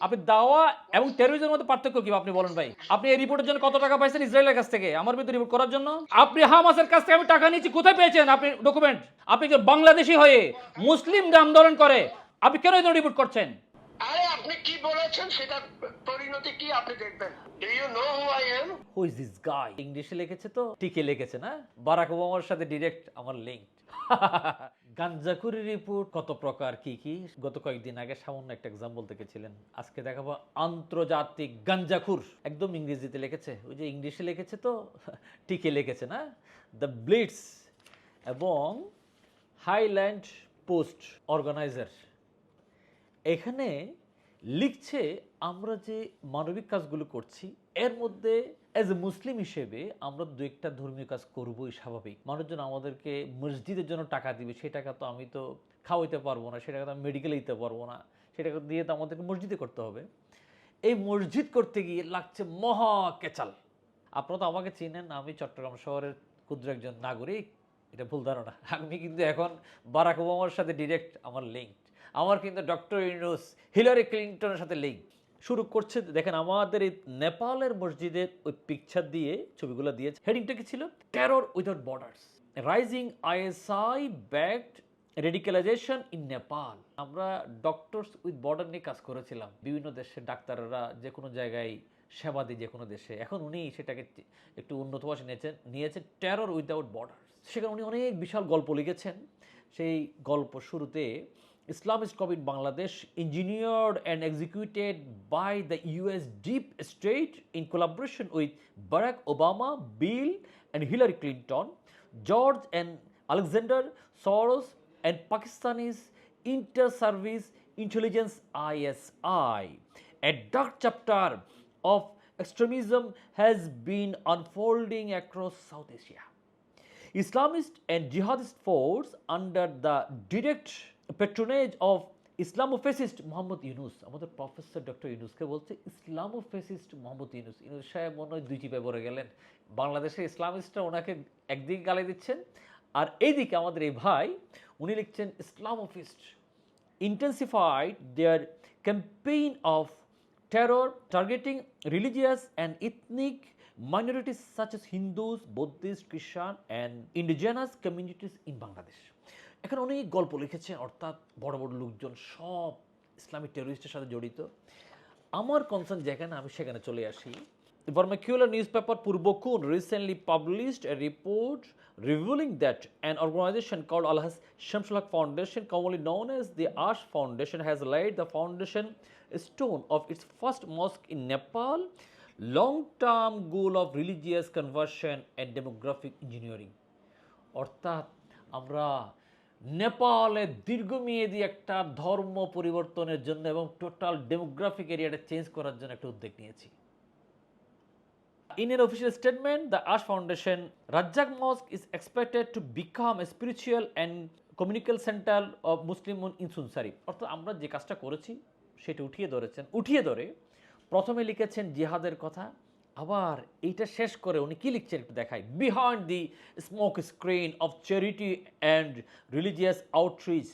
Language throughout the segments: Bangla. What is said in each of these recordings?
আপনি দাওয়া এবং টেরোরিজমের মধ্যে পার্থক্য কি আপনি বলেন ভাই? আপনি এই রিপোর্টের জন্য কত টাকা পাইছেন ইসরায়েলের কাছ থেকে? আমার বিরুদ্ধে রিপোর্ট করার জন্য? আপনি হামাসের কাছ থেকে আমি টাকা নিয়েছি কোথায় পেয়েছেন আপনি ডকুমেন্ট আপনি যে বাংলাদেশি হয়ে মুসলিম আন্দোলন করে আপনি কেন এই রিপোর্ট করছেন? আরে আপনি কি বলেছেন সেটা পরিণতি কি আপনি দেখবেন? Do you know who I am who is this guy ইংলিশে লিখেছে তো? টিকে লিখেছে না? বারাক ওবামার সাথে ডিরেক্ট আমার লিঙ্ক গাঞ্জাকুরি রিপোর্ট কত প্রকার, কি কি? গত কয়েকদিন আগে সামান্য একটা এক্সাম্পল দেখেছিলেন। আজকে দেখাবো আন্তর্জাতিক গাঞ্জাখুর একদম ইংরেজিতে লিখেছে। ওই যে ইংলিশে লিখেছে তো, টিকে লিখেছে না? দ্য ব্লিডস এবং হাইল্যান্ড পোস্ট অর্গানাইজার এখানে লিখছে, আমরা যে মানবিক কাজগুলো করছি, এর মধ্যে অ্যাজ এ মুসলিম হিসেবে আমরা দু একটা ধর্মীয় কাজ করবোই স্বাভাবিক। মানুষজন আমাদেরকে মসজিদের জন্য টাকা দিবে, সেই টাকা তো আমি তো খাওয়াইতে পারব না সেটাকে তো আমি মেডিকেলে দিতে পারব না, সেই টাকা দিয়ে তো আমাদেরকে মসজিদে করতে হবে। এই মসজিদ করতে গিয়ে লাগছে মহা কেচাল। আপনারা তো আমাকে চিনেন, আমি চট্টগ্রাম শহরের ক্ষুদ্র একজন নাগরিক, এটা ভুল ধারণা। আমি কিন্তু এখন বারাক ওবামার সাথে ডিরেক্ট আমার লিঙ্ক আমার কিন্তু ডক্টর ইউনুস, হিলারি ক্লিন্টনের সাথে লিঙ্ক শুরু করছে। দেখেন, আমাদের এই নেপালের মসজিদের ওই পিকচার দিয়ে ছবিগুলো দিয়েছে। হেডিংটা কি ছিল? Terror without borders rising ISI backed radicalisation in Nepal আমরা ডক্টরস উইথ বর্ডার নিয়ে কাজ করেছিলাম। বিভিন্ন দেশের ডাক্তাররা যে কোনো জায়গায় সেবা দিই যে কোনো দেশে। এখন উনি সেটাকে একটু উন্নত ভাষা নিয়েছেন নিয়েছেন টেরর উইদাউট বর্ডার সেখানে উনি অনেক বিশাল গল্প লিখেছেন। সেই গল্প শুরুতে Islamist cop in Bangladesh, engineered and executed by the US deep state in collaboration with Barack Obama, Bill and Hillary Clinton, George and Alexander Soros, and Pakistani's inter-service intelligence ISI. A dark chapter of extremism has been unfolding across South Asia. Islamist and jihadist force under the direct patronage of ইসলামোফেসিস্ট Mohammad Yunus আমাদের প্রফেসর ডক্টর ইউনুসকে বলছে ইসলামোফেসিস্ট মোহাম্মদ ইউনুস ইউনুস সাহেব মনে হয় দুই চিপে পড়ে গেলেন বাংলাদেশের ইসলামিস্টরা ওনাকে একদিকে গালি দিচ্ছেন আর এইদিকে আমাদের এই ভাই উনি লিখছেন ইসলামোফিস্ট intensified their campaign of terror targeting religious and ethnic minorities such as Hindus, Buddhists, Christian and indigenous communities in Bangladesh. এখানে অনেক গল্প লিখেছে অর্থাৎ বড় বড় লোকজন সব ইসলামিক টেরোরিস্টের সাথে জড়িত। আমার কনসার্ন যেখানে, আমি সেখানে চলে আসি। Vernacular news paper পূর্বকুন recently published a report revealing that an organisation call Al Haj Shamsul Haq Foundation commonly known as the Arsh Foundation has laid the foundation stone of its first mosque in Nepal long term goal of religious conversion and demographic engineering অর্থাৎ আমরা নেপালে দীর্ঘমেয়াদী একটা ধর্ম পরিবর্তনের জন্য এবং টোটাল ডেমোগ্রাফিক এরিয়াটা চেঞ্জ করার জন্য একটা উদ্যোগ নিয়েছি। In their official statement the Arsh Foundation Razzak mosque is expected to become a spiritual and communal centre of Muslim in Sunsari অর্থাৎ আমরা যে কাজটা করেছি, সেটা উঠিয়ে ধরেছেন। উঠিয়ে ধরে প্রথমে লিখেছেন জিহাদের কথা আবার এইটা শেষ করে উনি কি লিখছেন একটু দেখাই। Behind the smoke screen of charity and religious outreach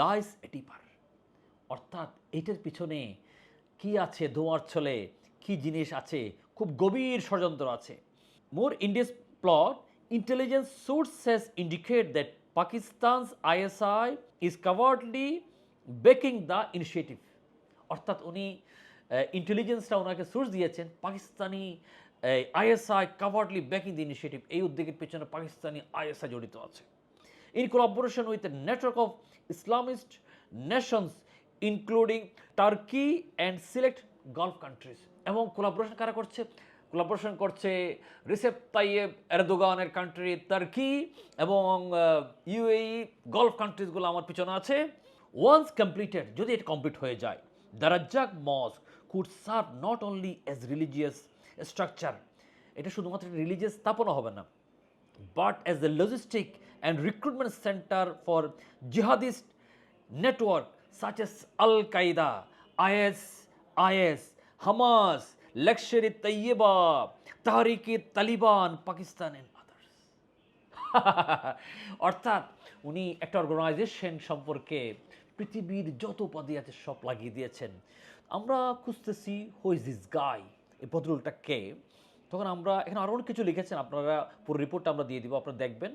lies a deeper অর্থাৎ এটার পিছনে কি আছে ধোঁয়ার ছলে? কি জিনিস আছে? খুব গভীর ষড়যন্ত্র আছে। More insidious plot intelligence sources indicate that Pakistan's ISI is covertly backing the initiative অর্থাৎ উনি ইন্টেলিজেন্সটা ওনাকে সোর্স দিয়েছেন, Pakistani ISI covertly backing the initiative এই উদ্যোগের পেছনে পাকিস্তানি আইএসআই জড়িত আছে। In collaboration with network of of nations including Turkey and select select countries এবং কোলাবোরেশন কারা করছে? কোলাবোরেশন করছে রিসেপ তাইয়েব এরদোগানের কান্ট্রি টার্কি এবং ইউএই গলফ কান্ট্রিজগুলো আমার পিছনে আছে। ওয়ান্স কমপ্লিটেড যদি এটা কমপ্লিট হয়ে যায় the Razzak mosque could serve not only as religious structure এটা শুধুমাত্র রিলিজিয়াস স্থাপনা হবে না but as a logistic and recruitment center for jihadist network such as Al Qaeda, IS, IS, Hamas, Lakshar-e Tayyiba, Tahrik-e Taliban, Pakistan and. অর্থাৎ উনি একটা অর্গানাইজেশন সম্পর্কে পৃথিবীর যত উপাধি আছে সব লাগিয়ে দিয়েছেন আমরা খুঁজতেছি হুইজ দিস গাই এই ভদ্রলোকটা কে? তখন আমরা এখানে আরও অনেক কিছু লিখেছেন, আপনারা পুরো রিপোর্টটা আমরা দিয়ে দিব, আপনারা দেখবেন।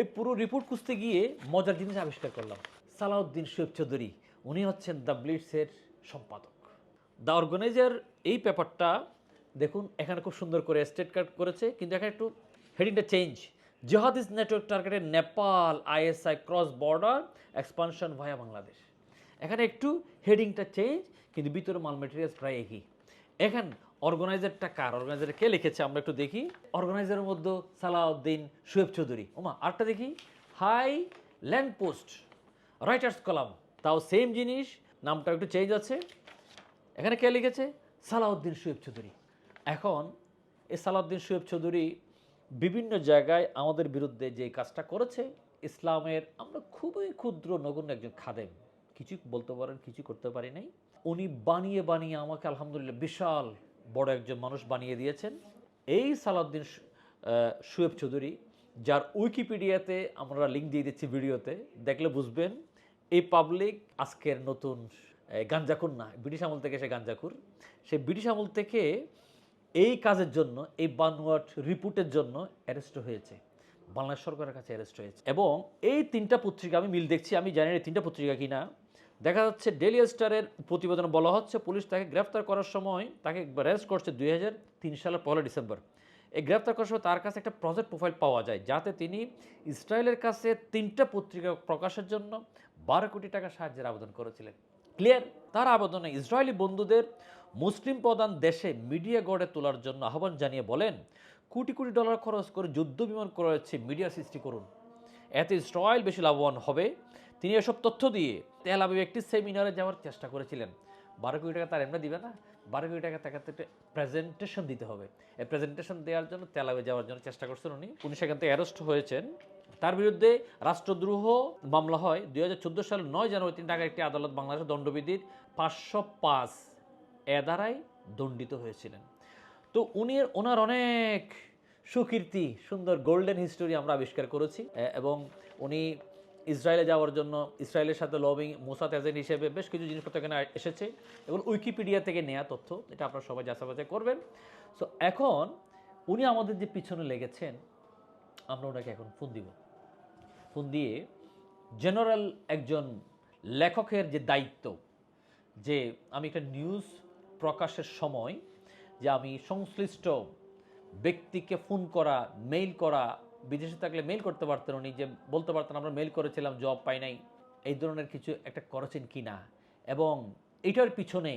এই পুরো রিপোর্ট খুঁজতে গিয়ে মজার জিনিস আবিষ্কার করলাম। সালাউদ্দিন শৈব চৌধুরী, উনি হচ্ছেন দ্য ব্লিডসের সম্পাদক। দ্য অর্গানাইজার, এই পেপারটা দেখুন, এখানে খুব সুন্দর করে স্টেট কার্ড করেছে, কিন্তু এখানে একটু হেডিংটা change jihadis network targeted Nepal ISI cross border expansion via Bangladesh. এখানে একটু হেডিংটা চেঞ্জ কিন্তু ভিতরে মাল মেটেরিয়ালস প্রায় একই। এখন অর্গানাইজারটা কার? অর্গানাইজার কে লিখেছে? আমরা একটু দেখি। অর্গানাইজারের মধ্যে সালাউদ্দিন শুয়েব চৌধুরী। ওমা আরটা দেখি। High, land post, writers column. তাও সেম জিনিস নামটা একটু চেঞ্জ আছে। এখানে কে লিখেছে? সালাউদ্দিন শুয়েব চৌধুরী। এখন এই সালাউদ্দিন শুয়েব চৌধুরী বিভিন্ন জায়গায় আমাদের বিরুদ্ধে যে কাজটা করেছে, ইসলামের আমরা খুবই ক্ষুদ্র নগণ্য একজন খাদেম। কিছু বলতে পারেন কিছু করতে পারি নাই। উনি বানিয়ে বানিয়ে আমাকে আলহামদুলিল্লাহ বিশাল বড় একজন মানুষ বানিয়ে দিয়েছেন। এই সালাউদ্দিন শুয়েব চৌধুরী, যার উইকিপিডিয়াতে আমরা লিঙ্ক দিয়ে দিচ্ছি ভিডিওতে, দেখলে বুঝবেন এই পাবলিক আজকের নতুন গাঞ্জাকুর না, ব্রিটিশ আমল থেকে সে গাঞ্জাকুর সে ব্রিটিশ আমল থেকে এই কাজের জন্য, এই বানোয়াট রিপোর্টের জন্য অ্যারেস্ট হয়েছে। বাংলাদেশ সরকারের কাছে অ্যারেস্ট হয়েছে। এবং এই তিনটা পত্রিকা আমি মিল দেখছি, আমি জানি না এই তিনটা পত্রিকা কিনা। দেখা যাচ্ছে ডেলি স্টারের প্রতিবেদনে বলা হচ্ছে, পুলিশ তাকে গ্রেফতার করার সময় তাকে অ্যারেস্ট করছে দুই হাজার তিন সালের পয়লা ডিসেম্বর। এই গ্রেফতার করার সময় তার কাছে একটা প্রজেক্ট প্রোফাইল পাওয়া যায়, যাতে তিনি ইসরায়েলের কাছে তিনটা পত্রিকা প্রকাশের জন্য বারো কোটি টাকা সাহায্যের আবেদন করেছিলেন। ক্লিয়ার তার আবেদনে ইসরায়েলি বন্ধুদের মুসলিম প্রধান দেশে মিডিয়া গড়ে তোলার জন্য আহ্বান জানিয়ে বলেন, কোটি কোটি ডলার খরচ করে যুদ্ধ বিমান করেছে মিডিয়া সৃষ্টি করুন। এতে ইসরায়েল বেশি লাভবান হবে। তিনি এসব তথ্য দিয়ে তেল আবিব একটি সেমিনারে যাওয়ার চেষ্টা করেছিলেন। বারো কোটি টাকা তার এমনি দিবে না। বারো কোটি টাকা তাকে একটা প্রেজেন্টেশন দিতে হবে। এই প্রেজেন্টেশন দেওয়ার জন্য তেল আবিব যাওয়ার জন্য চেষ্টা করছেন উনি। উনি সেখান থেকে অ্যারেস্ট হয়েছেন। তার বিরুদ্ধে রাষ্ট্রদ্রোহ মামলা হয়। দুই হাজার চোদ্দ সালের নয় জানুয়ারি তিন ঢাকার একটি আদালত বাংলাদেশের দণ্ডবিধির পাঁচশো পাঁচ এ দ্বারাই দণ্ডিত হয়েছিলেন। তো উনি ওনার অনেক সুকীর্তি, সুন্দর গোল্ডেন হিস্টোরি আমরা আবিষ্কার করেছি। এবং উনি ইসরায়েলে যাওয়ার জন্য ইসরায়েলের সাথে লবিং মোসাদ এজেন্ট হিসেবে বেশ কিছু জিনিসপত্র এখানে এসেছে এবং উইকিপিডিয়া থেকে নেওয়া তথ্য, এটা আপনারা সবাই যাচাই বাছাই করবেন। সো এখন উনি আমাদের যে পিছনে লেগেছেন, আমরা ওনাকে এখন ফোন দিব। ফোন দিয়ে জেনারেল একজন লেখকের যে দায়িত্ব, যে আমি একটা নিউজ প্রকাশের সময় যে আমি সংশ্লিষ্ট ব্যক্তিকে ফোন করা মেইল করা বিদেশে থাকলে মেল করতে পারতেন উনি যে বলতে পারতেন আমরা মেল করেছিলাম জব পাই নাই। এই ধরনের কিছু একটা করেছেন কি না? এবং এটার পিছনে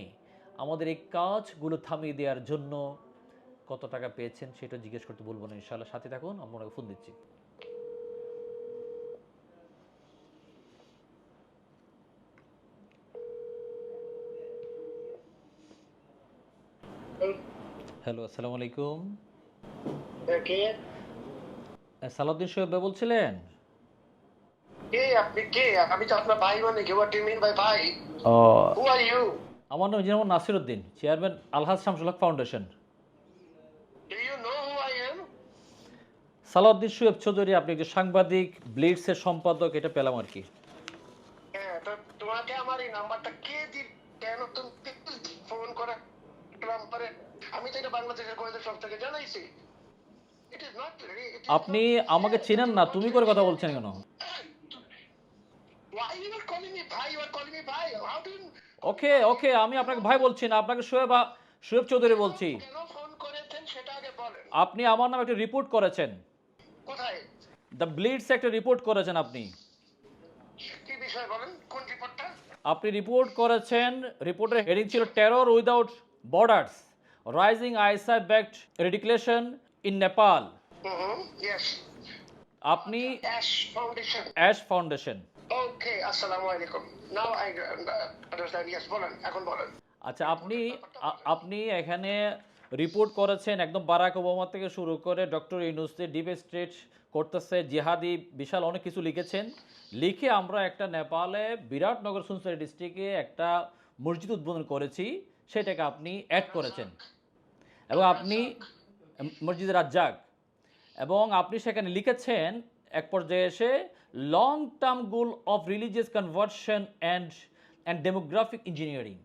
আমাদের এই কাজগুলো থামিয়ে দেওয়ার জন্য কত টাকা পেয়েছেন সেটা জিজ্ঞেস করতে বলব না ইনশাল্লাহ সাথে থাকুন আমরা ওনাকে ফোন দিচ্ছি। হ্যালো আসসালামু আলাইকুম। কে? সালাউদ্দিন সোহেব ভাই বলছিলেন? কে আপনি কে? আমি তো আপনার ভাই মানে কি হোয়াট ইউ মিন বাই ভাই। ও। হু আর ইউ আমার নাম যেমন Nasir Uddin chairman Alhaj Shamsul Haq Foundation. Do you know who I am Salauddin Shoaib Chowdhury আপনি একজন সাংবাদিক ব্লিডসের সম্পাদক এটা পেলাম আর কি। হ্যাঁ তো তোমাকে আমার এই নাম্বারটা কে দিল কেন তুমি ফোন করে নাম্বারে আমি তো এটা বাংলাদেশের গোয়েন্দা সংস্থাকে জানাইছি। আপনি আমাকে চেনেন না তুমি করে কথা বলছেন কেন. ওকে ওকে আমি আপনাকে ভাই বলছি না আপনাকে সোহেব সোহেব চৌধুরী বলছি। আপনি আমার নামে একটা রিপোর্ট করেছেন। দ্য ব্লিডস একটা রিপোর্ট করেছেন আপনি। আপনি রিপোর্ট করেছেন রিপোর্টের হেডিং ছিল terror without borders rising ISIS backed radicalisation in Nepal আপনি Arsh Foundation Arsh Foundation okay আসসালামু আলাইকুম নাও আই আন্ডারস্ট্যান্ড ইয়েস বলেন এখন বলেন। আচ্ছা আপনি আপনি এখানে রিপোর্ট করেছেন একদম বারাক ওবামা থেকে শুরু করে ডক্টর ইউনুসে ডিপ স্টেট করতেছে জিহাদি বিশাল অনেক কিছু লিখেছেন। লিখে আমরা একটা নেপালে বিরাটনগর সুনসারি ডিস্ট্রিক্টে একটা মসজিদ উদ্বোধন করেছি সেটাকে আপনি অ্যাড করেছেন। এবং আপনি মসজিদ রাজ্জাক এবং আপনি সেখানে লিখেছেন, এক পর্যায়ে এসে long term goal of religious conversion and and demographic engineering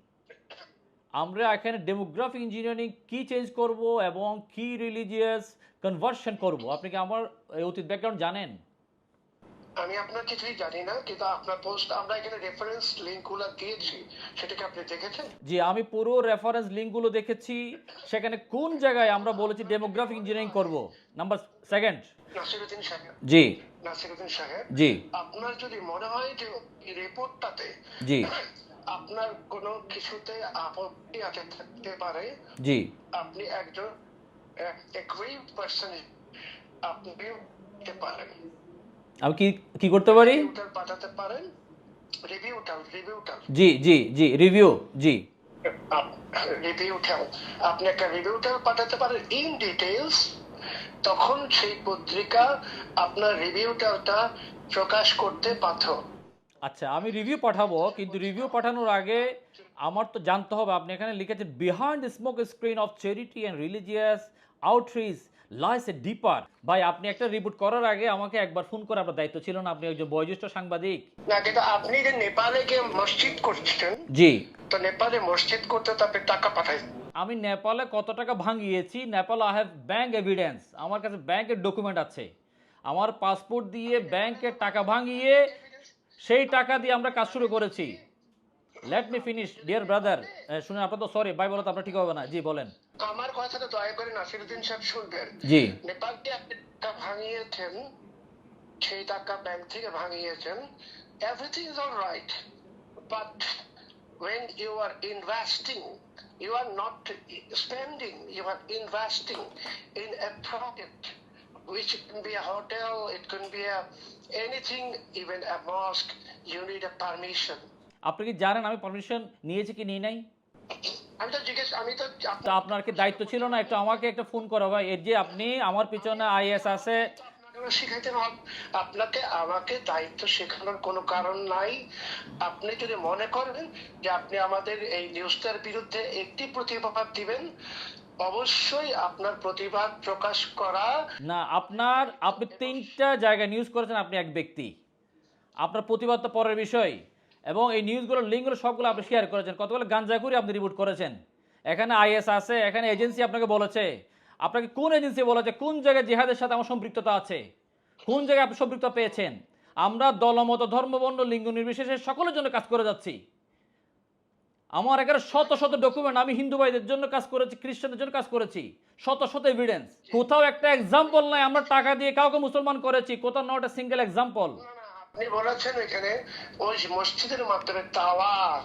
আমরা এখানে ডেমোগ্রাফিক ইঞ্জিনিয়ারিং কি চেঞ্জ করব এবং কি রিলিজিয়াস কনভার্সন করব? আপনি কি আমার অতীত ব্যাকগ্রাউন্ড জানেন? আমি আপনার কিছুই জানি না কিন্তু আপনার পোস্ট আমরা এখানে রেফারেন্স লিঙ্কগুলো দিয়েছি। সেটাকে আপনি দেখেছেন? জি আমি পুরো রেফারেন্স লিঙ্কগুলো দেখেছি। সেখানে কোন জায়গায় আমরা বলেছি ডেমোগ্রাফিক ইঞ্জিনিয়ারিং করব? নাম্বার সেকেন্ড নাসিরুদ্দিন সাহেব। জি। নাসিরুদ্দিন সাহেব জি। আপনার যদি মনে হয় যে রিপোর্টটাতে জি। আপনার কোনো কিছুতে আপত্তি আছে থাকতে পারে জি। আপনি একজন এগ্রি পার্সন আপনি পারেন। আমি কি কি করতে পারি? পাঠাতে পারেন। জি জি জি রিভিউ জি। রিভিউটার আপনি একটা রিভিউটার পাঠাতে পারেন ইন তখন সেই পত্রিকা আপনার রিভিউটারটা প্রকাশ করতে বাধ্য। আচ্ছা আমি রিভিউ পাঠাবো কিন্তু রিভিউ পাঠানোর আগে আমার তো জানতে হবে আপনি এখানে লিখেছেন behind smoke screen of charity and religious outreach lies a deeper ভাই আপনি একটা রিপোর্ট করার আগে আমাকে একবার ফোন করে আপনার দায়িত্ব ছিল না আপনি একজন বয়োজ্যেষ্ঠ সাংবাদিক। না কিন্তু আপনি যে নেপালে গিয়ে মসজিদ করছেন জি। তো নেপালে মসজিদ করতে তো আপনি টাকা পাঠাইছেন আমি নেপালে কত টাকা ভাঙিয়েছি Nepal I have bank evidence আমার কাছে ব্যাংকের ডকুমেন্ট আছে। আমার পাসপোর্ট দিয়ে ব্যাংকের টাকা ভাঙিয়ে সেই টাকা দিয়ে আমরা কাজ শুরু করেছি। Let me finish dear brother শুনে আপনার তো সরি ভাই বলো তো আপনার ঠিক হবে না জি বলেন আমার কথাটা দয়া করে নাসিরুদ্দিন সাহেব শুনবেন জি নেপালকে আপনি ভাঙিয়েছেন সেই টাকা ব্যাংক থেকে ভাঙিয়েছেন everything is all right but when you are investing you are not spending you are investing in a project which can be a hotel it can be a anything even a mosque you need a permission আপনি কি জানেন আমি পারমিশন নিয়েছি কি নিই নাই? আমি তো জিজ্ঞেস আমি তো আপ- তা আপনার কি দায়িত্ব ছিল না? একটু আমাকে একটা ফোন করা ভাই। এর যে আপনি আমার পিছনে আইএস আছে। শিখাইতে আপনাকে আমাকে দায়িত্ব শেখানোর কোনো কারণ নাই। আপনি যদি মনে করেন যে আপনি আমাদের এই নিউজটার বিরুদ্ধে একটি প্রতিবাদ দিবেন অবশ্যই আপনার প্রতিবাদ প্রকাশ করা না আপনার আপনি তিনটা জায়গায় নিউজ করেছেন আপনি এক ব্যক্তি। আপনার প্রতিবাদ তো পরের বিষয়। এবং এই নিউজগুলোর লিঙ্কগুলো সবগুলো আপনি শেয়ার করেছেন। কতগুলো গাঞ্জা করে আপনি রিপোর্ট করেছেন? এখানে আইএস আছে, এখানে এজেন্সি আপনাকে বলেছে। আপনাকে কোন এজেন্সি বলেছে? কোন জায়গায় জিহাদের সাথে আমার সম্পৃক্ততা আছে? কোন জায়গায় আপনি সম্পৃক্ত পেয়েছেন? আমরা দলমত, ধর্মবর্ণ, লিঙ্গ নির্বিশেষে সকলের জন্য কাজ করে যাচ্ছি। আমার এখানে শত শত ডকুমেন্ট আমি হিন্দু ভাইদের জন্য কাজ করেছি, খ্রিস্টানদের জন্য কাজ করেছি। শত শত এভিডেন্স কোথাও একটা এক্সাম্পল নাই, আমরা টাকা দিয়ে কাউকে মুসলমান করেছি, কোথাও নট এ সিঙ্গেল এক্সাম্পল আপনি বলেছেন এখানে ওই মসজিদের মাধ্যমে দাওয়াত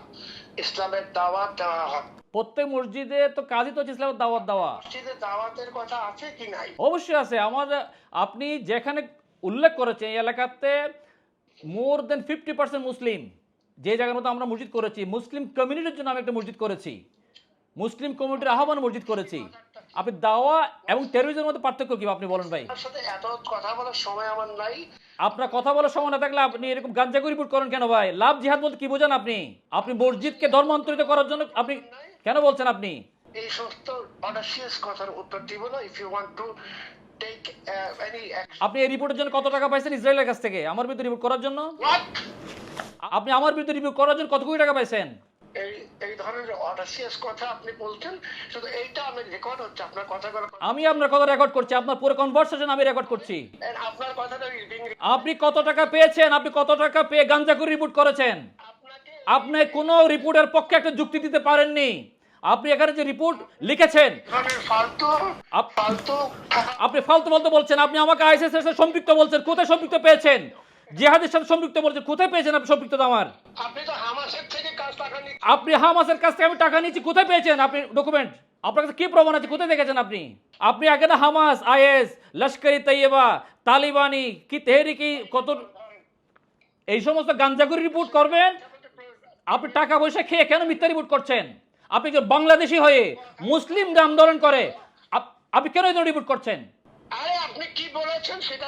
ইসলামের দাওয়াত দেওয়া হয়। প্রত্যেক মসজিদে তো কাজই তো হচ্ছে ইসলামের দাওয়াত দেওয়া। মসজিদে দাওয়াতের কথা আছে কি নাই? অবশ্যই আছে। আমার আপনি যেখানে উল্লেখ করেছেন এই এলাকাতে মোর দেন ফিফটি পার্সেন্ট মুসলিম। যে জায়গার মতো আমরা মসজিদ করেছি মুসলিম কমিউনিটির জন্য আমি একটা মসজিদ করেছি। মুসলিম কমিউনিটির আহ্বান মসজিদ করেছি। আপনি দাওয়া এবং টেরোরিজমের মধ্যে পার্থক্য কি আপনি বলেন ভাই? আপনার কথা বলার সময় আমার নাই। আপনার কথা বলার সময় না থাকলে আপনি এরকম গাঞ্জাগো রিপোর্ট করেন কেন ভাই? লাভ জিহাদ বলতে কি বোঝেন আপনি? আপনি মসজিদকে ধর্মান্তরিত করার জন্য আপনি কেন বলছেন আপনি? এই সমস্ত কথার উত্তর দিব না if you want to take আপনি এই রিপোর্টের জন্য কত টাকা পাইছেন ইসরায়েলের কাছ থেকে? আমার বিরুদ্ধে রিপোর্ট করার জন্য? আপনি আমার বিরুদ্ধে রিপোর্ট করার জন্য কত কোটি টাকা পাইছেন? এই এই ধরনের কথা আপনি শুধু এইটা আমি রেকর্ড হচ্ছে আপনার কথাগুলো আমি আপনার কথা রেকর্ড করছি আপনার পুরো কনভারসেশন আমি রেকর্ড করছি। আপনার কথাটা আপনি কত টাকা পেয়েছেন আপনি কত টাকা পেয়ে গাঞ্জা করে রিপোর্ট করেছেন আপনি কোনো রিপোর্টের পক্ষে একটা যুক্তি দিতে পারেননি। আপনি এখানে যে রিপোর্ট লিখেছেন আপনি ফালতু ফালতু বলছেন আপনি আমাকে আইসিএস এর সম্পৃক্ত বলছেন কোথায় সম্পৃক্ত পেয়েছেন? জিহাদের সাথে সম্পৃক্ত বলছেন কোথায় পেয়েছেন আপনি সম্পৃক্ত আমার? আপনি হামাসের কাছ থেকে আমি টাকা নিয়েছি কোথায় পেয়েছেন আপনি ডকুমেন্ট আপনার কাছে কি প্রমাণ আছে কোথায় দেখেছেন আপনি? আপনি আগে না হামাস আইএস লস্করি তৈয়বা তালিবানি কি তেহরি কি কত এই সমস্ত গাঞ্জাগুরি রিপোর্ট করবেন? আপনি টাকা পয়সা খেয়ে কেন মিথ্যা রিপোর্ট করছেন? আপনি যে বাংলাদেশি হয়ে মুসলিমরা আন্দোলন করে আপ- আপনি কেন এই রিপোর্ট করছেন? আরে আপনি কি বলেছেন সেটা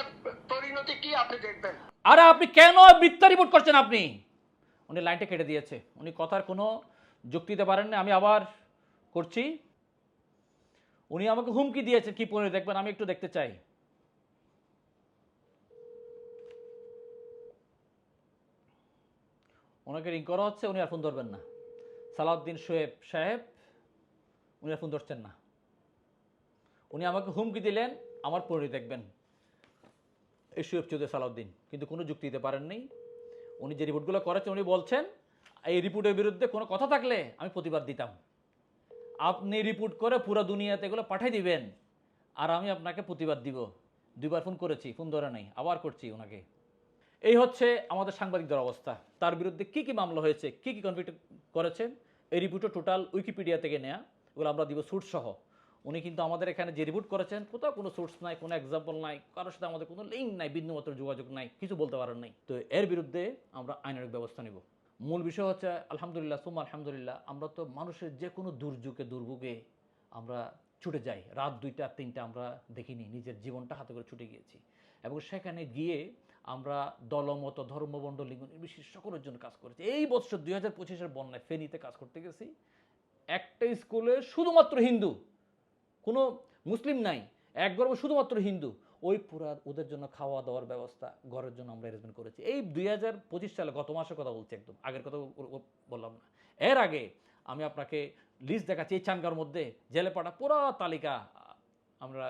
পরিণতি কি আপনি দেখবেন? আরে আপনি কেন মিথ্যা রিপোর্ট করছেন আপনি? উনি লাইনটা কেটে দিয়েছে। উনি কথার কোনো যুক্তি দিতে পারেন না আমি আবার করছি। উনি আমাকে হুমকি দিয়েছে কি পরে দেখবেন, আমি একটু দেখতে চাই। ওনাকে রিং করা হচ্ছে, উনি আর ফোন ধরবেন না। সালাউদ্দিন শোয়েব সাহেব, উনি আর ফোন ধরছেন না। উনি আমাকে হুমকি দিলেন, আমার পরিণতি দেখবেন। সুয়েব চৌধুরী সালাউদ্দিন। কিন্তু কোনো যুক্তি দিতে পারেননি। উনি যে রিপোর্টগুলো করেছেন, উনি বলছেন, এই রিপোর্টের বিরুদ্ধে কোনো কথা থাকলে আমি প্রতিবাদ দিতাম। আপনি রিপোর্ট করে পুরো দুনিয়াতে এগুলো পাঠিয়ে দিবেন আর আমি আপনাকে প্রতিবাদ দিব। দুইবার ফোন করেছি, ফোন ধরে নাই, আবার করছি ওনাকে। এই হচ্ছে আমাদের সাংবাদিকদের অবস্থা। তার বিরুদ্ধে কি কি মামলা হয়েছে, কি কি কনভিক্ট করেছেন, এই রিপোর্টও টোটাল উইকিপিডিয়া থেকে নেওয়া ওগুলো আমরা দিব সুট সহ। উনি কিন্তু আমাদের এখানে যে রিপোর্ট করেছেন, কোথাও কোনো সোর্স নাই, কোনো এক্সাম্পল নাই, কারোর সাথে আমাদের কোনো লিঙ্ক নাই, বিন্দুমাত্র যোগাযোগ নাই, কিছু বলতে পারেন নাই। তো এর বিরুদ্ধে আমরা আইনানুক ব্যবস্থা নেব। মূল বিষয় হচ্ছে, আলহামদুলিল্লাহ সুমা আলহামদুলিল্লাহ, আমরা তো মানুষের যে কোনো দুর্যোগে, দুর্ভোগে আমরা ছুটে যাই। রাত দুইটা, তিনটা আমরা দেখিনি, নিজের জীবনটা হাতে করে ছুটে গিয়েছি। এবং সেখানে গিয়ে আমরা দলমত ধর্মবন্ড লিঙ্গ নির্বিশেষ সকলের জন্য কাজ করেছি। এই বছর দুই হাজার পঁচিশের বন্যায় ফেনীতে কাজ করতে গেছি। একটা স্কুলে শুধুমাত্র হিন্দু। কোনো মুসলিম নাই, এক গর্ব শুধুমাত্র হিন্দু। ওই পুরা ওদের জন্য খাওয়া দাওয়ার ব্যবস্থা ঘরের জন্য আমরা অ্যারেঞ্জমেন্ট করেছি। এই দুই হাজার পঁচিশ সালে গত মাসের কথা বলছি একদম, আগের কথা বললাম না। এর আগে আমি আপনাকে লিস্ট দেখাচ্ছি এই চাঙ্গার মধ্যে জেলে পাঠা পুরো তালিকা আমরা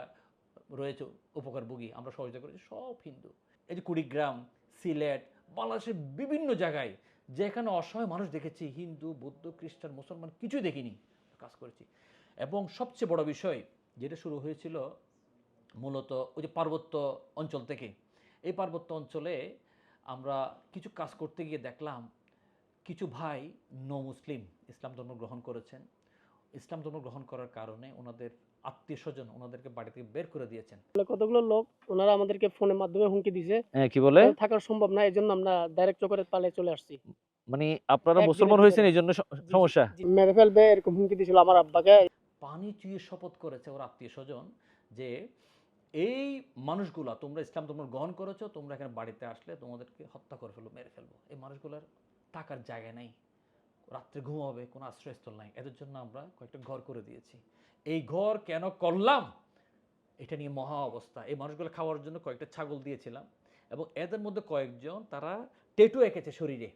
রয়েছে উপকারভোগী আমরা সহযোগিতা করেছি, সব হিন্দু। এই যে কুড়িগ্রাম, সিলেট, বাংলাদেশের বিভিন্ন জায়গায় যেখানে অসহায় মানুষ দেখেছি, হিন্দু, বৌদ্ধ, খ্রিস্টান, মুসলমান কিছুই দেখিনি, কাজ করেছি। এবং সবচেয়ে বড় বিষয় যেটা শুরু হয়েছিল মূলত ওই যে পার্বত্য অঞ্চল থেকে। এই পার্বত্য অঞ্চলে আমরা কিছু কাজ করতে গিয়ে দেখলাম কিছু ভাই নো মুসলিম ইসলাম ধর্ম গ্রহণ করেছেন। ইসলাম ধর্ম গ্রহণ করার কারণে ওনাদের আত্মীয় স্বজন ওনাদেরকে বাড়ি থেকে বের করে দিয়েছেন। কতগুলো লোক ওনারা আমাদেরকে ফোনের মাধ্যমে হুমকি দিছে হ্যাঁ কি বলে? থাকা সম্ভব না এই জন্য আমরা ডাইরেক্ট চোখে পালে চলে আসছি। মানে আপনারা মুসলমান হয়েছেন এই জন্য সমস্যা। মেরে ফেলবে এরকম হুমকি দিছিল আমার আব্বাকে। পানি চুইয়ে শপথ করেছে ওর আত্মীয় স্বজন যে এই মানুষগুলা, তোমরা ইসলাম তোমরা গ্রহণ করেছ, তোমরা এখানে বাড়িতে আসলে তোমাদেরকে হত্যা করে ফেলব, মেরে ফেলব। এই মানুষগুলোর থাকার জায়গা নেই। রাত্রে ঘুমাবে কোনো আশ্রয়স্থল নাই। এদের জন্য আমরা কয়েকটা ঘর করে দিয়েছি। এই ঘর কেন করলাম? এটা নিয়ে মহা অবস্থা। এই মানুষগুলো খাওয়ার জন্য কয়েকটা ছাগল দিয়েছিলাম এবং এদের মধ্যে কয়েকজন তারা টেটু এঁকেছে শরীরে।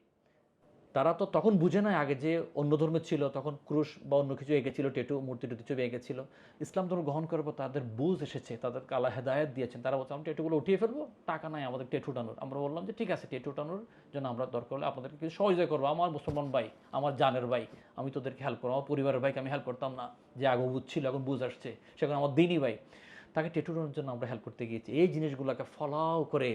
তারা তো তখন বুঝে নাই আগে যে অন্য ধর্মের ছিল, তখন ক্রুশ বা অন্য কিছু এঁকেছিল, টেটু, মূর্তি টুতি ছবি এঁকেছিল। ইসলাম ধর্ম গ্রহণ করার পর তাদের বুঝ এসেছে, তাদের কালা হেদায়ত দিয়েছেন তারা বলছে, আমরা টেটুগুলো উঠিয়ে ফেলব, টাকা নাই আমাদের টেটু উঠানোর আমরা বললাম যে, ঠিক আছে, টেটু উঠানোর জন্য আমরা দরকার হলে আপনাদেরকে কিছু সহযোগিতা করব। আমার মুসলমান ভাই, আমার জানের ভাই, আমি তোদেরকে হেল্প করব। আমার পরিবারের ভাইকে আমি হেল্প করতাম না। যে আগে বুঝ ছিল এখন বুঝ আসছে। সেখানে আমার দিনই ভাই। তাকে টেটু উঠানোর জন্য আমরা হেল্প করতে গিয়েছি। এই জিনিসগুলোকে ফলাও করে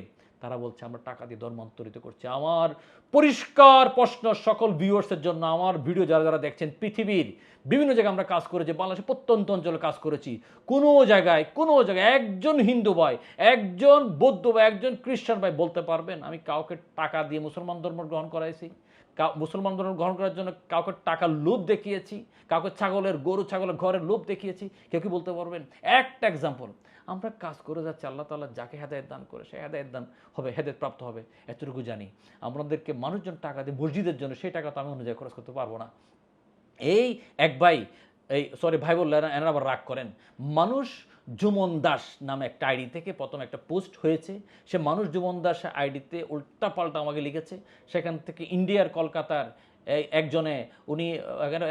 তারা বলছে, আমরা টাকা দিয়ে ধর্মান্তরিত করছি। আমার পরিষ্কার প্রশ্ন সকল ভিউয়ার্সের জন্য, আমার ভিডিও যারা যারা দেখছেন, পৃথিবীর বিভিন্ন জায়গায় আমরা কাজ করেছি, বাংলাদেশের প্রত্যন্ত অঞ্চলে কাজ করেছি। কোনো জায়গায় কোনো জায়গায় একজন হিন্দু ভাই, একজন বৌদ্ধ ভাই, একজন খ্রিস্টান ভাই বলতে পারবেন, আমি কাউকে টাকা দিয়ে মুসলমান ধর্ম গ্রহণ করাইছি। মুসলমান ধর্ম গ্রহণ করার জন্য কাউকে টাকার লোভ দেখিয়েছি, কাউকে ছাগলের, গরু, ছাগলের ঘরের লোভ দেখিয়েছি। কেউ কি বলতে পারবেন? একটা এক্সাম্পল আমরা কাজ করে যাচ্ছি, আল্লাহ তাআলা যাকে হেদায়ত দান করে সে হেদায়ত দান হবে, হেদায়ত প্রাপ্ত হবে, এতটুকু জানি। আমাদেরকে মানুষজন টাকা দিয়ে, মসজিদের জন্য সেই টাকা তো আমি অনুযায়ী খরচ করতে পারব না। এই এক ভাই, এই সরি ভাই বললে এনারা আবার রাগ করেন। মানুষ জুমন দাস নামে একটা আইডি থেকে প্রথম একটা পোস্ট হয়েছে। সে মানুষ জুমন দাস আইডিতে উল্টা পাল্টা আমাকে লিখেছে। সেখান থেকে ইন্ডিয়ার কলকাতার একজনে, উনি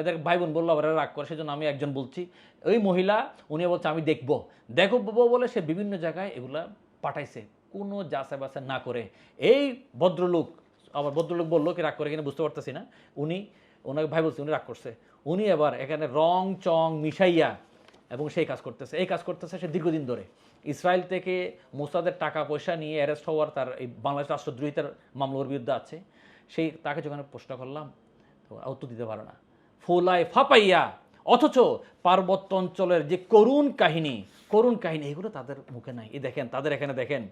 এদের ভাই বোন বলল আবার রাগ করে, সেজন্য আমি একজন বলছি। ওই মহিলা উনি বলছে, আমি দেখব। দেখব বলে সে বিভিন্ন জায়গায় এগুলা পাঠাইছে। কোনো যাচাই বাছাই না করে। এই ভদ্রলোক, আবার ভদ্রলোক বলল কি, রাগ করে কিনা বুঝতে পারতেছি না। উনি, ওনাকে ভাই বলছে, উনি রাগ করছে। উনি এবার এখানে রং, চং মিশাইয়া এবং সেই কাজ করতেছে। এই কাজ করতেছে সে দীর্ঘদিন ধরে। ইসরায়েল থেকে মোসাদের টাকা পয়সা নিয়ে অ্যারেস্ট হওয়ার তার এই বাংলাদেশ রাষ্ট্রদ্রোহিতার মামলা ওর বিরুদ্ধে আছে। সেই, তাকে যখন প্রশ্ন করলাম উত্তর দিতে পারে না। ফোলায় ফাপাইয়া, অথচ পার্বত্য অঞ্চলের যে করুণ কাহিনী করুণ কাহিনী, এগুলো তাদের মুখে নাই। এই দেখেন, তাদের এখানে দেখেন,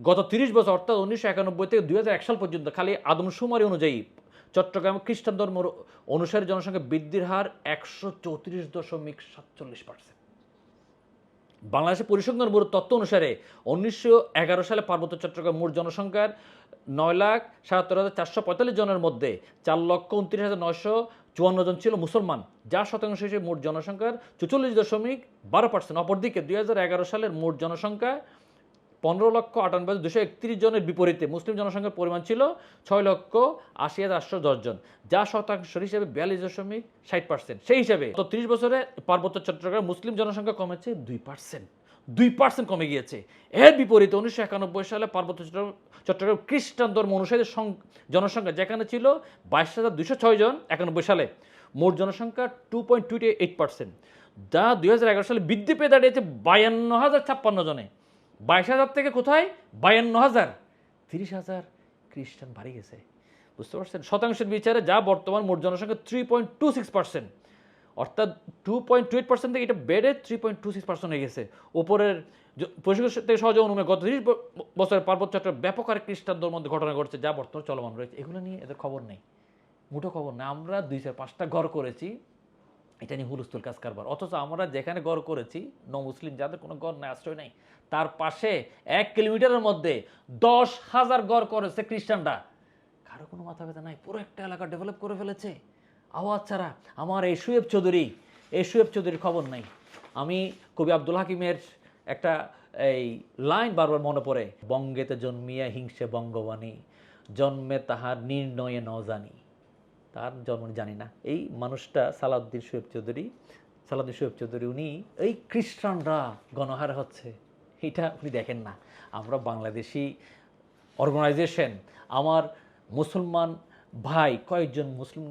গত তিরিশ বছর, অর্থাৎ উনিশশো একানব্বই থেকে দুই হাজার এক সাল পর্যন্ত খালি আদমশুমারি অনুযায়ী চট্টগ্রামে খ্রিস্টান ধর্ম অনুসারী জনসংখ্যা বৃদ্ধির হার একশো চৌত্রিশ দশমিক সাতচল্লিশ পার্সেন্ট বাংলাদেশের পরিসংখ্যান ব্যুরোর তথ্য অনুসারে উনিশশো এগারো সালে পার্বত্য চট্টগ্রাম মোট জনসংখ্যার নয় লাখ সাতাত্তর হাজার চারশো পঁয়তাল্লিশ জনের মধ্যে চার লক্ষ উনত্রিশ হাজার নয়শো চুয়ান্ন জন ছিল মুসলমান, যা শতাংশ হিসেবে মোট জনসংখ্যার চুচল্লিশ দশমিক বারো পার্সেন্ট অপরদিকে দুই হাজার এগারো সালের মোট জনসংখ্যা পনেরো লক্ষ আটানব্বই হাজার দুশো একত্রিশ জনের বিপরীতে মুসলিম জনসংখ্যার পরিমাণ ছিল ছয় লক্ষ আশি হাজার আটশো দশ জন, যা শতাংশ হিসেবে বিয়াল্লিশ দশমিক ষাট পার্সেন্ট সেই হিসাবে তো ত্রিশ বছরে পার্বত্য চট্টগ্রাম মুসলিম জনসংখ্যা কমেছে দুই পার্সেন্ট দুই পার্সেন্ট কমে গিয়েছে। এর বিপরীতে উনিশশো একানব্বই সালে পার্বত্য চট্টগ্রাম খ্রিস্টান ধর্ম অনুসারীদের সং- জনসংখ্যা যেখানে ছিল বাইশ হাজার দুশো ছয় জন একানব্বই সালে, মোট জনসংখ্যা two point two eight percent যা দুই হাজার এগারো সালে বৃদ্ধি পেয়ে দাঁড়িয়েছে বায়ান্ন হাজার ছাপ্পান্ন জনে। বাইশ হাজার থেকে কোথায়? বায়ান্ন হাজার। তিরিশ হাজার খ্রিস্টান বাড়ি গেছে। বুঝতে পারছেন? শতাংশের বিচারে যা বর্তমান মোট জনসংখ্যা three point two six percent অর্থাৎ two point two eight percent থেকে এটা বেড়ে three point two six percent হয়ে গেছে। ওপরের পরিষ্কার থেকে সহজে অনুমে গত তিরিশ বছরের পার্বত্য চট্টগ্রাম ব্যাপক আর খ্রিস্টানদের মধ্যে ঘটনা ঘটছে, যা বর্তমানে চলমান রয়েছে। এগুলো নিয়ে এদের খবর নেই। মুঠো খবর নেই। আমরা দুই চার পাঁচটা ঘর করেছি। এটা নিয়ে হুলস্থুল কাজ কারবার। অথচ আমরা যেখানে গড় করেছি, ন মুসলিম যাদের কোনো গড় নাই, আশ্রয় নেই, তার পাশে এক কিলোমিটারের মধ্যে দশ হাজার গড় করেছে খ্রিস্টানরা। কারও কোনো মাথা ব্যথা নাই, পুরো একটা এলাকা ডেভেলপ করে ফেলেছে। আওয়াজ ছাড়া আমার এই সুয়েব চৌধুরী, এই সুয়েব চৌধুরীর খবর নাই। আমি কবি আব্দুল হাকিমের একটা এই লাইন বারবার মনে পড়ে, বঙ্গেতে জন্মিয়া হিংসে বঙ্গবাণী, জন্মে তাহার নির্ণয়ে ন জানি তার জন্ম জানি না। এই মানুষটা সালাউদ্দিন শোয়েব চৌধুরী। সালাউদ্দিন শোয়েব চৌধুরী, উনি এই খ্রিস্টানরা গণহার হচ্ছে। এটা উনি দেখেন না। আমরা বাংলাদেশি অর্গানাইজেশন আমার মুসলমান ভাই কয়েকজন মুসলিম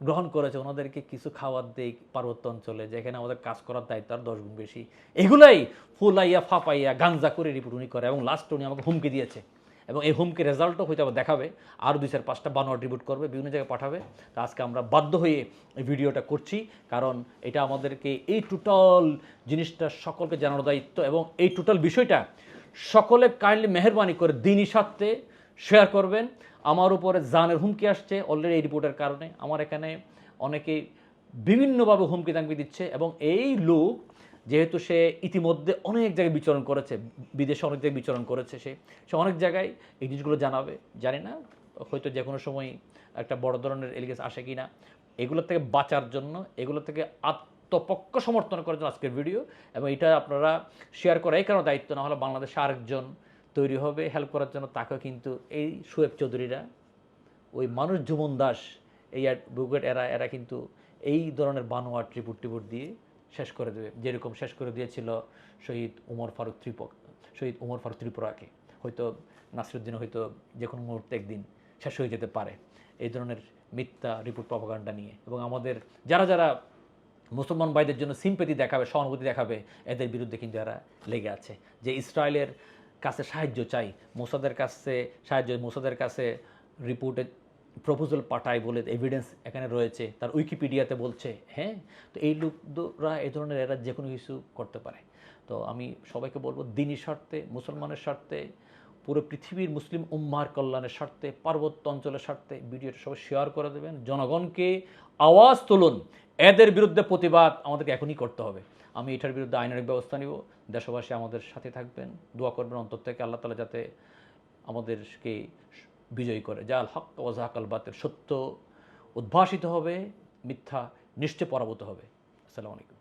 গ্রহণ করেছে, ওনাদেরকে কিছু খাবার দেই পার্বত্য অঞ্চলে, যেখানে আমাদের কাজ করার দায়িত্ব আর দশ গুণ বেশি। এগুলাই ফুলাইয়া ফাপাইয়া গাঞ্জা করে রিপোর্ট উনি করে এবং লাস্ট উনি আমাকে হুমকি দিয়েছে। এবং এই হুমকি রেজাল্টও হয়তো আবার দেখাবে। আরও দুই চার পাঁচটা বানোয়ার রিপোর্ট করবে, বিভিন্ন জায়গায় পাঠাবে। তো আজকে আমরা বাধ্য হয়ে এই ভিডিওটা করছি, কারণ এটা আমাদেরকে এই টোটাল জিনিসটা সকলকে জানানোর দায়িত্ব এবং এই টোটাল বিষয়টা সকলে কাইন্ডলি মেহরবানি করে দিনই স্বার্থে শেয়ার করবেন। আমার উপরে জানের হুমকি আসছে অলরেডি এই রিপোর্টের কারণে। আমার এখানে অনেকেই বিভিন্নভাবে হুমকি দামকি দিচ্ছে এবং এই লোক যেহেতু সে ইতিমধ্যে অনেক জায়গায় বিচরণ করেছে, বিদেশে অনেক জায়গায় বিচরণ করেছে সে। সে অনেক জায়গায় এই জিনিসগুলো জানাবে। জানি না, হয়তো যে কোনো সময় একটা বড় ধরনের এলিগেস আসে কি না এগুলো থেকে বাঁচার জন্য, এগুলো থেকে আত্মপক্ষ সমর্থন করার জন্য আজকের ভিডিও এবং এটা আপনারা শেয়ার করা এই কারণে দায়িত্ব, না হলে বাংলাদেশে আরেকজন তৈরি হবে হেল্প করার জন্য তাকে কিন্তু এই শোয়েব চৌধুরীরা, ওই মানুষ জুমন দাস, এই বুকেট এরা এরা কিন্তু এই ধরনের বানোয়ার ত্রিপুট টিপুট দিয়ে শেষ করে দেবে। যেরকম শেষ করে দিয়েছিল শহীদ উমর ফারুক ত্রিপক, শহীদ উমর ফারুক ত্রিপুরাকে। হয়তো নাসিরুদ্দিন হয়তো যে কোনো মুহূর্তে একদিন শেষ হয়ে যেতে পারে এই ধরনের মিথ্যা রিপোর্ট প্রপাগান্ডা নিয়ে। এবং আমাদের যারা যারা মুসলমান ভাইদের জন্য সিম্পেতি দেখাবে, সহানুভূতি দেখাবে, এদের বিরুদ্ধে কিন্তু এরা লেগে আছে। যে ইসরায়েলের কাছে সাহায্য চাই, মোসাদের কাছে সাহায্য, মোসাদের কাছে রিপোর্টে প্রপোজাল পাঠায় বলে এভিডেন্স এখানে রয়েছে, তার উইকিপিডিয়াতে বলছে হ্যাঁ? তো এই লোকরা এই ধরনের এরা যে কোনো কিছু করতে পারে। তো আমি সবাইকে বলব দিনই স্বার্থে, মুসলমানের স্বার্থে, পুরো পৃথিবীর মুসলিম উম্মার কল্যাণের স্বার্থে, পার্বত্য অঞ্চলের স্বার্থে ভিডিওটা সবাই শেয়ার করে দেবেন। জনগণকে আওয়াজ তুলুন। এদের বিরুদ্ধে প্রতিবাদ আমাদেরকে এখনই করতে হবে। আমি এটার বিরুদ্ধে আইনারিক ব্যবস্থা নিব। দেশবাসী আমাদের সাথে থাকবেন। দোয়া করবেন অন্তর থেকে। আল্লাহ তালা যাতে আমাদেরকে বিজয়ী করে। যা আল হক ওয়াজাহাকাল বাতের সত্য উদ্ভাসিত হবে, মিথ্যা নিশ্চয় পরাভূত হবে। আসসালামু আলাইকুম।